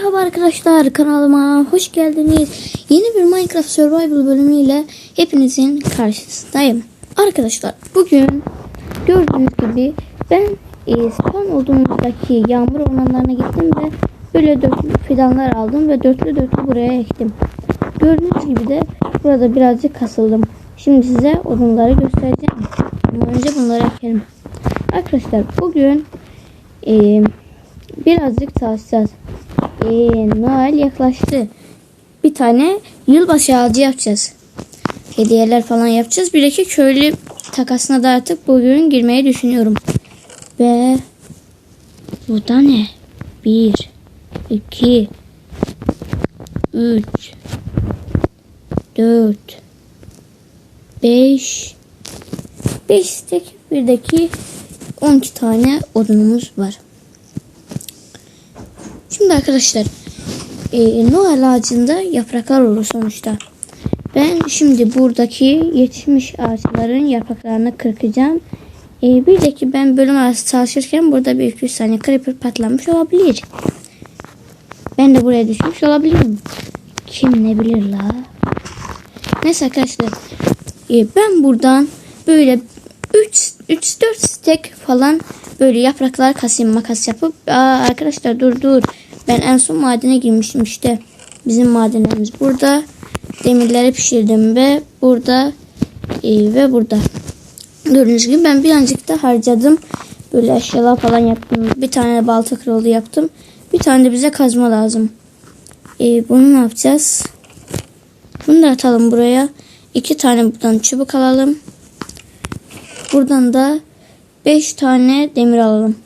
Merhaba arkadaşlar kanalıma hoş geldiniz. Yeni bir Minecraft Survival bölümüyle hepinizin karşısındayım. Arkadaşlar bugün gördüğünüz gibi ben e, spawn olduğumuzdaki yağmur ormanlarına gittim ve böyle dörtlü fidanlar aldım ve dörtlü dörtlü buraya ektim. Gördüğünüz gibi de burada birazcık kasıldım. Şimdi size odunları göstereceğim. Önce bunları ekelim. Arkadaşlar bugün e, birazcık çalışacağız. Ee, Noel yaklaştı. Bir tane yılbaşı ağacı yapacağız. Hediyeler falan yapacağız. Bir iki köylü takasına da artık bugün girmeyi düşünüyorum. Ve bu da ne? Bir, iki, üç, dört, beş, beş tek birdeki 12 tane odunumuz var. Şimdi arkadaşlar e, Noel ağacında yapraklar olur sonuçta. Ben şimdi buradaki yetişmiş ağaçların yapraklarını kırkacağım. E, bir de ki ben bölüm arası çalışırken burada bir 200 saniye creeper patlamış olabilir. Ben de buraya düşmüş olabilirim. Kim ne bilir la. Neyse arkadaşlar. e, ben buradan böyle 3 3 4 stek falan böyle yapraklar kasayım makas yapıp Aa, arkadaşlar dur dur ben en son madene girmiştim işte. Bizim madenlerimiz burada. Demirleri pişirdim ve burada e, ve burada. Gördüğünüz gibi ben birazcık da harcadım. Böyle eşyalar falan yaptım. Bir tane balta kralı yaptım. Bir tane de bize kazma lazım. E, bunu ne yapacağız? Bunu da atalım buraya. İki tane buradan çubuk alalım. Buradan da 5 tane demir alalım.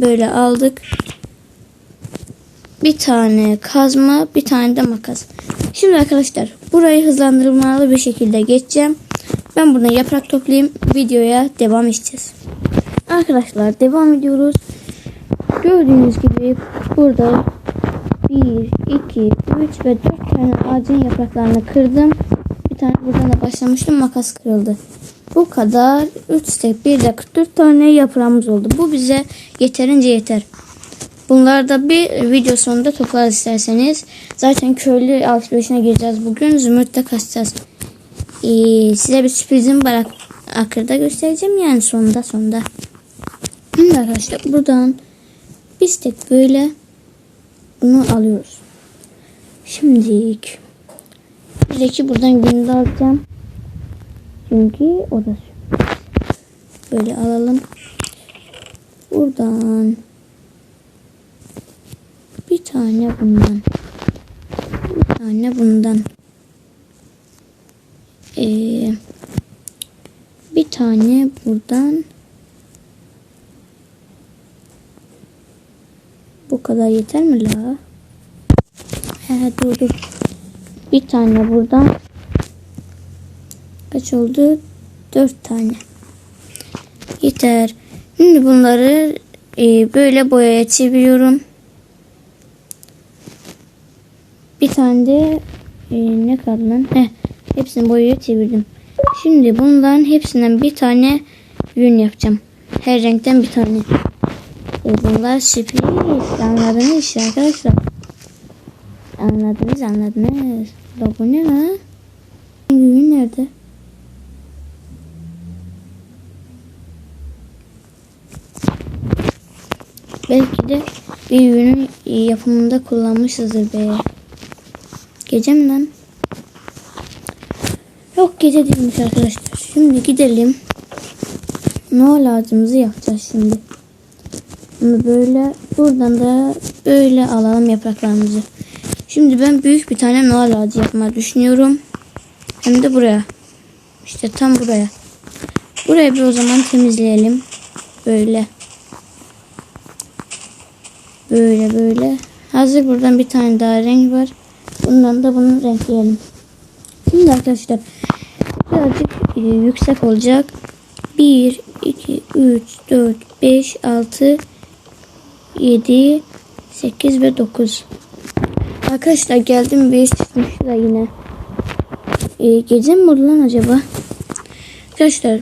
Böyle aldık. Bir tane kazma, bir tane de makas. Şimdi arkadaşlar burayı hızlandırmalı bir şekilde geçeceğim. Ben buradan yaprak toplayayım. Videoya devam edeceğiz. Arkadaşlar devam ediyoruz. Gördüğünüz gibi burada 1, 2, 3 ve 4 tane ağacın yapraklarını kırdım. Bir tane buradan da başlamıştım makas kırıldı. Bu kadar 3 step 1 de 44 tane yaprağımız oldu. Bu bize yeterince yeter. Bunları da bir video sonunda toplarız isterseniz. Zaten köylü alışverişine gireceğiz bugün. Zümrüt'te kaçacağız. Ee, size bir sürprizim var. Akırda göstereceğim yani sonunda sonunda. Şimdi arkadaşlar buradan bir step böyle bunu alıyoruz. Şimdilik bir de ki buradan günde alacağım. Çünkü o da. Böyle alalım. Buradan bir tane bundan. Bir tane bundan. Ee, bir tane buradan. Bu kadar yeter mi la? He dur dur. Bir tane buradan. Kaç oldu? Dört tane. Yeter. Şimdi bunları e, böyle boyaya çeviriyorum. Bir tane de e, ne kaldı lan? Heh, hepsini boyaya çevirdim. Şimdi bundan hepsinden bir tane yün yapacağım. Her renkten bir tane. E, bunlar sürpriz. Anladınız işte arkadaşlar. Anladınız anladınız. Bu ne lan? Yün nerede? Belki de bir ürünün yapımında kullanmışızdır be. Gece mi lan? Yok gece değilmiş arkadaşlar. Şimdi gidelim. Noel ağacımızı yapacağız şimdi. Bunu böyle buradan da böyle alalım yapraklarımızı. Şimdi ben büyük bir tane Noel ağacı yapmayı düşünüyorum. Hem de buraya. İşte tam buraya. Burayı bir o zaman temizleyelim. Böyle. Böyle böyle. Hazır buradan bir tane daha renk var. Bundan da bunu renkleyelim. Şimdi arkadaşlar birazcık e, yüksek olacak. 1, 2, 3, 4, 5, 6, 7, 8 ve 9. Arkadaşlar geldim bir çıkmış da yine. E, gece mi oldu lan acaba? Arkadaşlar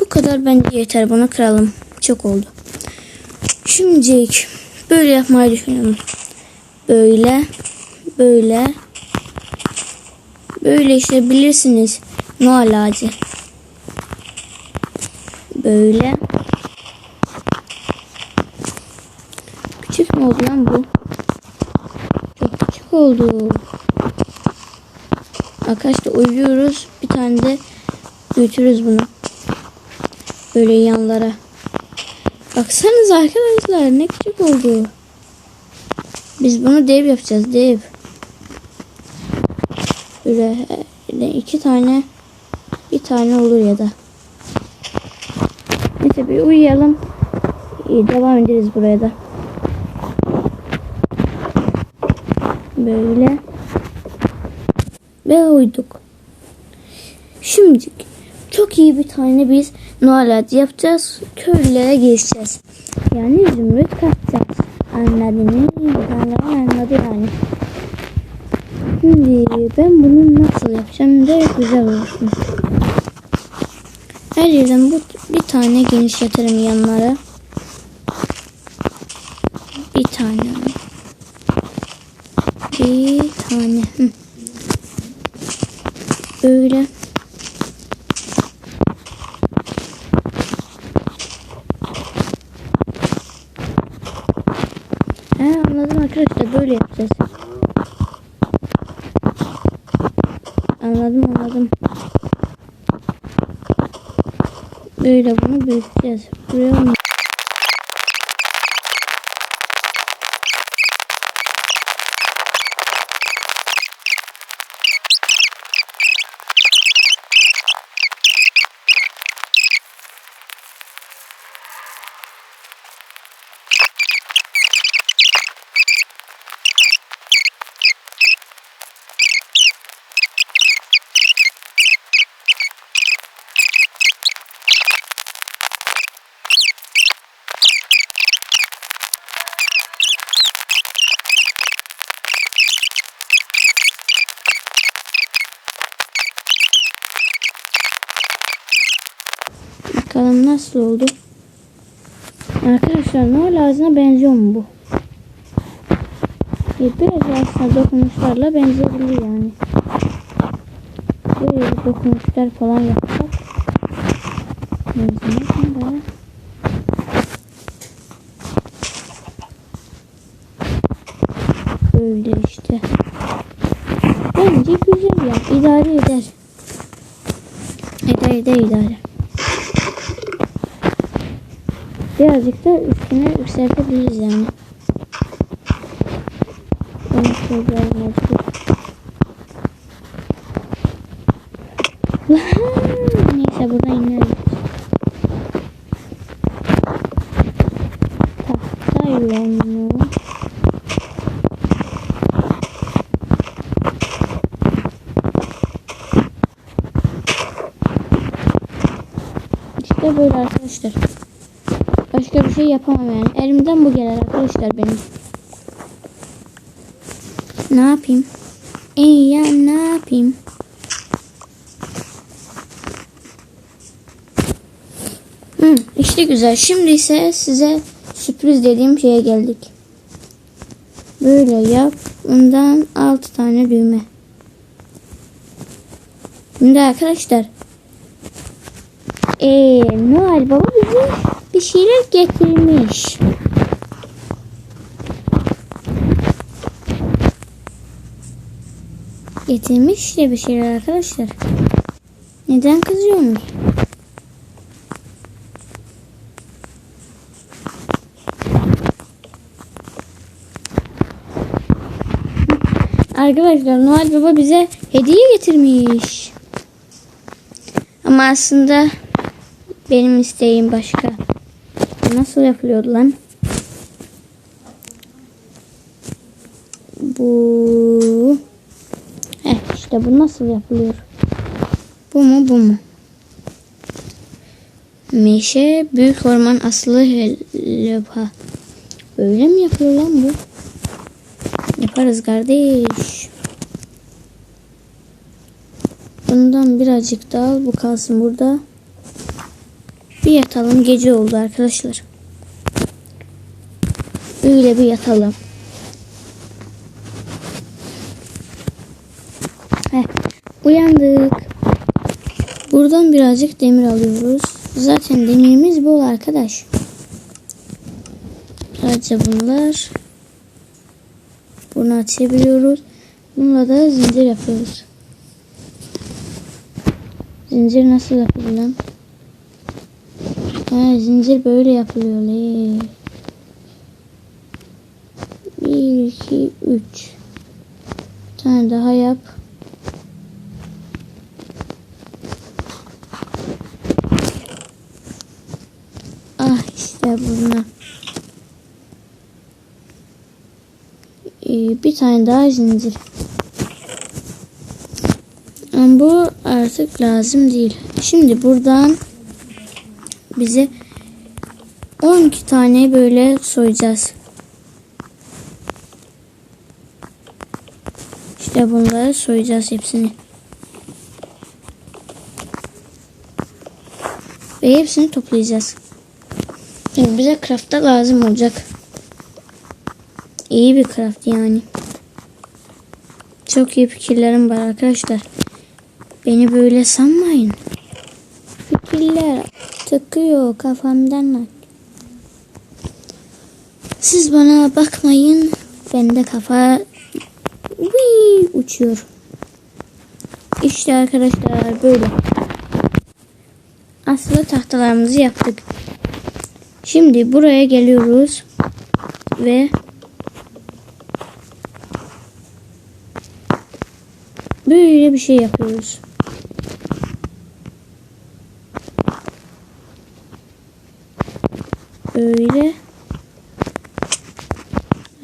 bu kadar bence yeter. Bunu kıralım. Çok oldu. Şimdilik Böyle yapmayı düşünüyorum. Böyle. Böyle. Böyle işte bilirsiniz. Noel ağacı. Böyle. Küçük mü oldu lan bu? Çok küçük oldu. Arkadaşlar uyuyoruz. Bir tane de büyütürüz bunu. Böyle yanlara. Baksanız arkadaşlar ne küçük oldu. Biz bunu dev yapacağız dev. Böyle e, iki tane bir tane olur ya da. Neyse bir uyuyalım. İyi, devam ederiz buraya da. Böyle. Ve uyduk. Şimdi çok iyi bir tane biz Noel yapacağız. Köylülere geçeceğiz. Yani zümrüt katacağız. Anladınız? Anladı, anladı yani. Şimdi ben bunu nasıl yapacağım da güzel olsun. Her yerden bu bir tane genişletirim yanlara. Bir tane. Bir tane. Hı. Böyle. He anladım arkadaşlar böyle yapacağız. Anladım anladım. Böyle bunu büyüteceğiz. Buraya mı? Bakalım nasıl oldu. Arkadaşlar Noel ağacına benziyor mu bu? E, biraz aslında dokunuşlarla benzeyebilir yani. Böyle dokunuşlar falan yapsak. Benzemesin de. Böyle işte. Bence güzel ya. İdare eder. Eder eder idare. Birazcık da üstüne yükseltebiliriz yani. Mecbur. Neyse buradan ineriz. Tahta yolunu. İşte böyle arkadaşlar. Başka bir şey yapamam yani. Elimden bu gelir arkadaşlar benim. Ne yapayım? İyi ya ne yapayım? Hı, işte güzel. Şimdi ise size sürpriz dediğim şeye geldik. Böyle yap. Bundan 6 tane düğme. Şimdi arkadaşlar. Ee, Noel Baba bize bir şeyler getirmiş. Getirmiş de bir şeyler arkadaşlar. Neden kızıyorsunuz? Arkadaşlar Noel Baba bize hediye getirmiş. Ama aslında benim isteğim başka. Nasıl yapılıyordu lan? Bu. Heh, işte bu nasıl yapılıyor? Bu mu bu mu? Meşe büyük orman aslı helva. Böyle mi yapıyor lan bu? Yaparız kardeş. Bundan birazcık daha. Bu kalsın burada. Bir yatalım. Gece oldu arkadaşlar. Şöyle bir yatalım. Heh, uyandık. Buradan birazcık demir alıyoruz. Zaten demirimiz bol arkadaş. Sadece bunlar. Bunu açabiliyoruz. Bununla da zincir yapıyoruz. Zincir nasıl yapılıyor lan? Ha, zincir böyle yapılıyor. Lee. 2, 3. Bir tane daha yap. Ah işte bunlar. Ee, bir tane daha zincir. Ama bu artık lazım değil. Şimdi buradan bize 12 tane böyle soyacağız. İşte bunları soyacağız hepsini. Ve hepsini toplayacağız. Yani bize craft'ta lazım olacak. İyi bir craft yani. Çok iyi fikirlerim var arkadaşlar. Beni böyle sanmayın. Fikirler tıkıyor kafamdan. Siz bana bakmayın. Bende kafa Wii, uçuyor. İşte arkadaşlar böyle. Aslında tahtalarımızı yaptık. Şimdi buraya geliyoruz ve böyle bir şey yapıyoruz. Böyle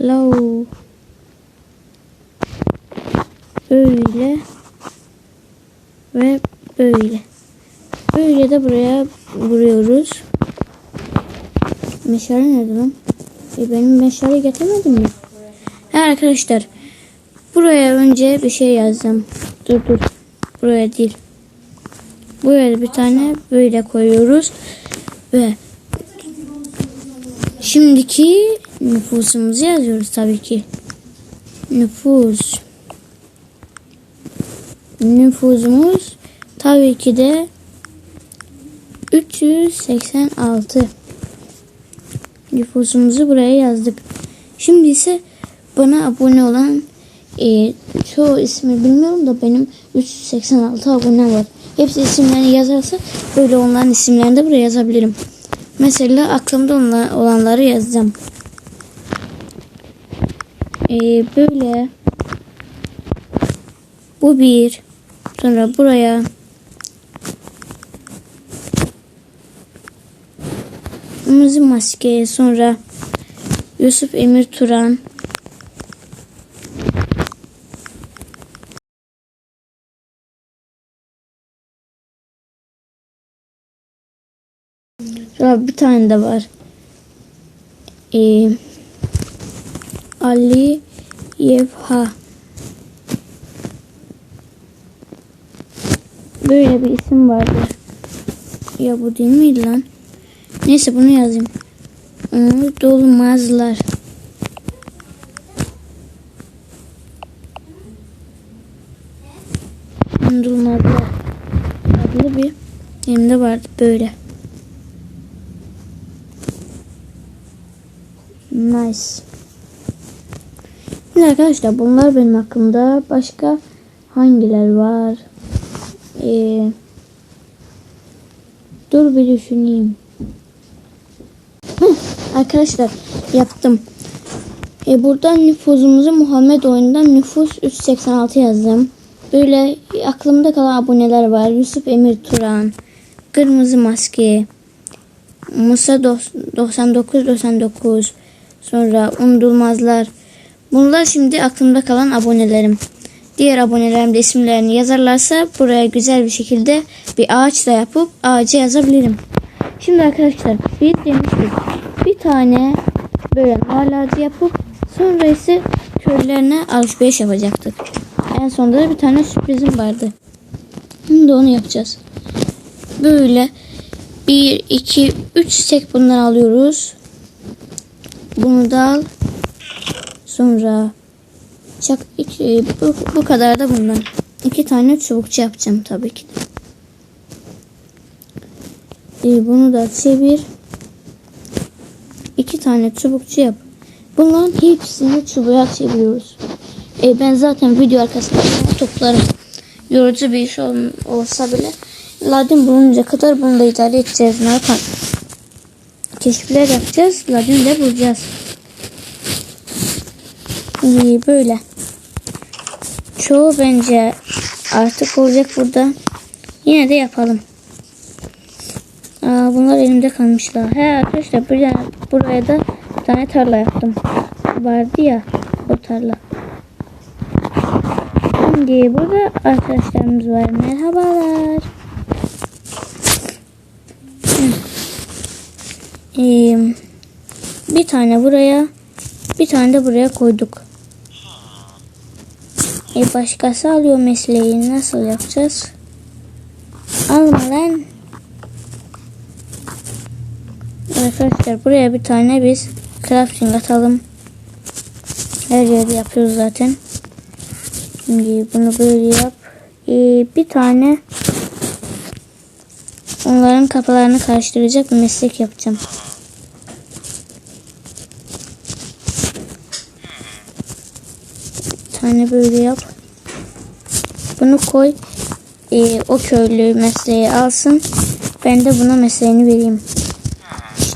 low böyle ve böyle. Böyle de buraya vuruyoruz. Meşale nerede lan? E benim meşale getirmedim mi? Ha arkadaşlar. Buraya önce bir şey yazdım. Dur dur. Buraya değil. Buraya bir tane böyle koyuyoruz. Ve şimdiki nüfusumuzu yazıyoruz tabii ki. Nüfus. Nüfusumuz tabii ki de 386 nüfusumuzu buraya yazdık. Şimdi ise bana abone olan e, çoğu ismi bilmiyorum da benim 386 abone var. Hepsi isimlerini yazarsa böyle onların isimlerini de buraya yazabilirim. Mesela aklımda olanları yazacağım. E, böyle bu bir sonra buraya Kırmızı maske sonra Yusuf Emir Turan Sonra bir tane de var. Ee, Ali Yevha Böyle bir isim vardı. Ya bu değil miydi lan? Neyse bunu yazayım. Unutulmazlar. Unutulmazlar. Adlı bir elimde vardı böyle. Nice. Şimdi arkadaşlar bunlar benim hakkımda. Başka hangiler var? Ee, dur bir düşüneyim. Arkadaşlar yaptım. E, buradan nüfusumuzu Muhammed oyundan nüfus 386 yazdım. Böyle aklımda kalan aboneler var. Yusuf Emir Turan, Kırmızı Maske, Musa 99 99 sonra Unutulmazlar. Bunlar şimdi aklımda kalan abonelerim. Diğer abonelerim de isimlerini yazarlarsa buraya güzel bir şekilde bir ağaç da yapıp ağacı yazabilirim. Şimdi arkadaşlar biz demiştik bir tane böyle malacı yapıp sonra ise köylerine alışveriş yapacaktık. En sonunda da bir tane sürprizim vardı. Şimdi onu yapacağız. Böyle 1, 2, 3 stek bundan alıyoruz. Bunu da al. Sonra çak, iki, bu, bu kadar da bundan. iki tane çubukçu yapacağım tabii ki. Ee, bunu da çevir. İki tane çubukçu yap. Bunların hepsini çubuğa çeviriyoruz. Ee, ben zaten video arkasında toplarım. Yorucu bir iş ol- olsa bile Ladin bulunca kadar bunu da idare edeceğiz. Ne yapalım? Keşifler yapacağız. Ladin de bulacağız. İyi böyle. Çoğu bence artık olacak burada. Yine de yapalım. Aa, bunlar elimde kalmışlar. He arkadaşlar buraya, buraya da bir tane tarla yaptım. Vardı ya o tarla. Şimdi burada arkadaşlarımız var. Merhabalar. Ee, bir tane buraya bir tane de buraya koyduk. E başkası alıyor mesleği nasıl yapacağız? Alma lan. Arkadaşlar buraya bir tane biz crafting atalım. Her yerde yapıyoruz zaten. Şimdi bunu böyle yap. Ee, bir tane onların kafalarını karıştıracak bir meslek yapacağım. Bir tane böyle yap. Bunu koy. Ee, o köylü mesleği alsın. Ben de buna mesleğini vereyim.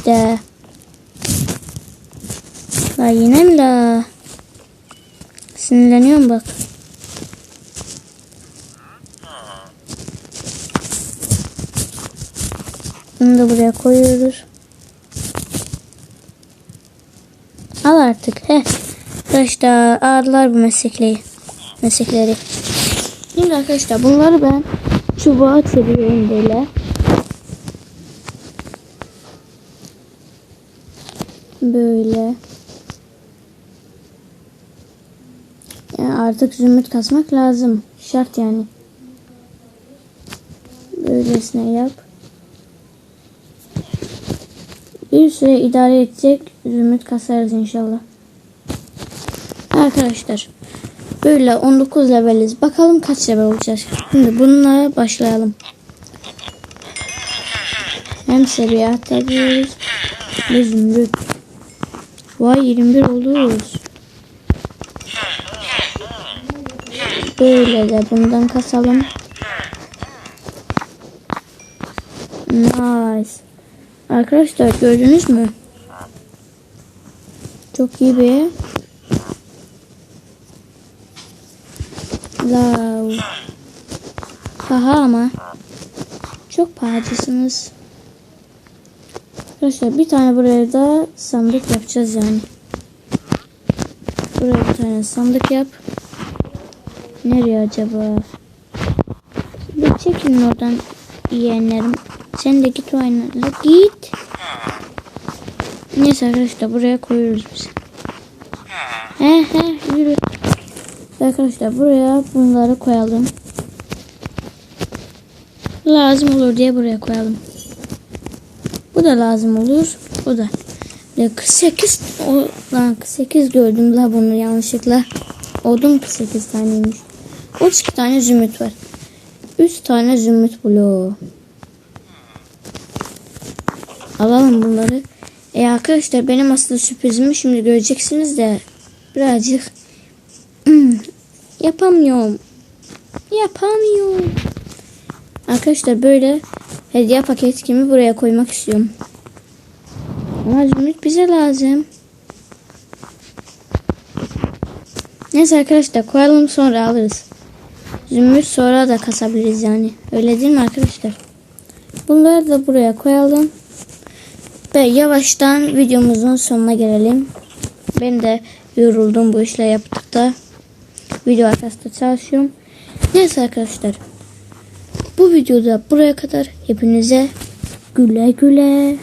İşte. La yine mi la? Sinirleniyorum bak. Bunu da buraya koyuyoruz. Al artık. He. Arkadaşlar aldılar bu meslekleri. Meslekleri. Şimdi arkadaşlar bunları ben çubuğa çeviriyorum böyle. Böyle. Yani artık zümrüt kasmak lazım. Şart yani. Böylesine yap. Bir süre idare edecek zümrüt kasarız inşallah. Arkadaşlar böyle 19 leveliz. Bakalım kaç level olacağız. Şimdi bununla başlayalım. Hem seviye atlayabiliyoruz. Ve zümrüt. Vay 21 oluruz. Böyle de bundan kasalım. Nice. Arkadaşlar gördünüz mü? Çok iyi bir Wow. Haha ama çok pahalısınız. Arkadaşlar bir tane buraya da sandık yapacağız yani. Buraya bir tane sandık yap. Nereye acaba? Bir çekin oradan yeğenlerim. Sen de git o aynayla git. Neyse arkadaşlar buraya koyuyoruz biz. He he yürü. Arkadaşlar buraya bunları koyalım. Lazım olur diye buraya koyalım. Bu da lazım olur. Bu da. Ya 48 o lan 48 gördüm la bunu yanlışlıkla. Oldum ki 8 taneymiş. 32 tane zümrüt var. 3 tane zümrüt bloğu. Alalım bunları. E arkadaşlar benim aslında sürprizimi şimdi göreceksiniz de birazcık yapamıyorum. Yapamıyorum. Arkadaşlar böyle hediye paket kimi buraya koymak istiyorum. Ama zümrüt bize lazım. Neyse arkadaşlar koyalım sonra alırız. Zümrüt sonra da kasabiliriz yani. Öyle değil mi arkadaşlar? Bunları da buraya koyalım. Ve yavaştan videomuzun sonuna gelelim. Ben de yoruldum bu işle yaptıkta. Video arkasında çalışıyorum. Neyse arkadaşlar. Bu videoda buraya kadar hepinize güle güle.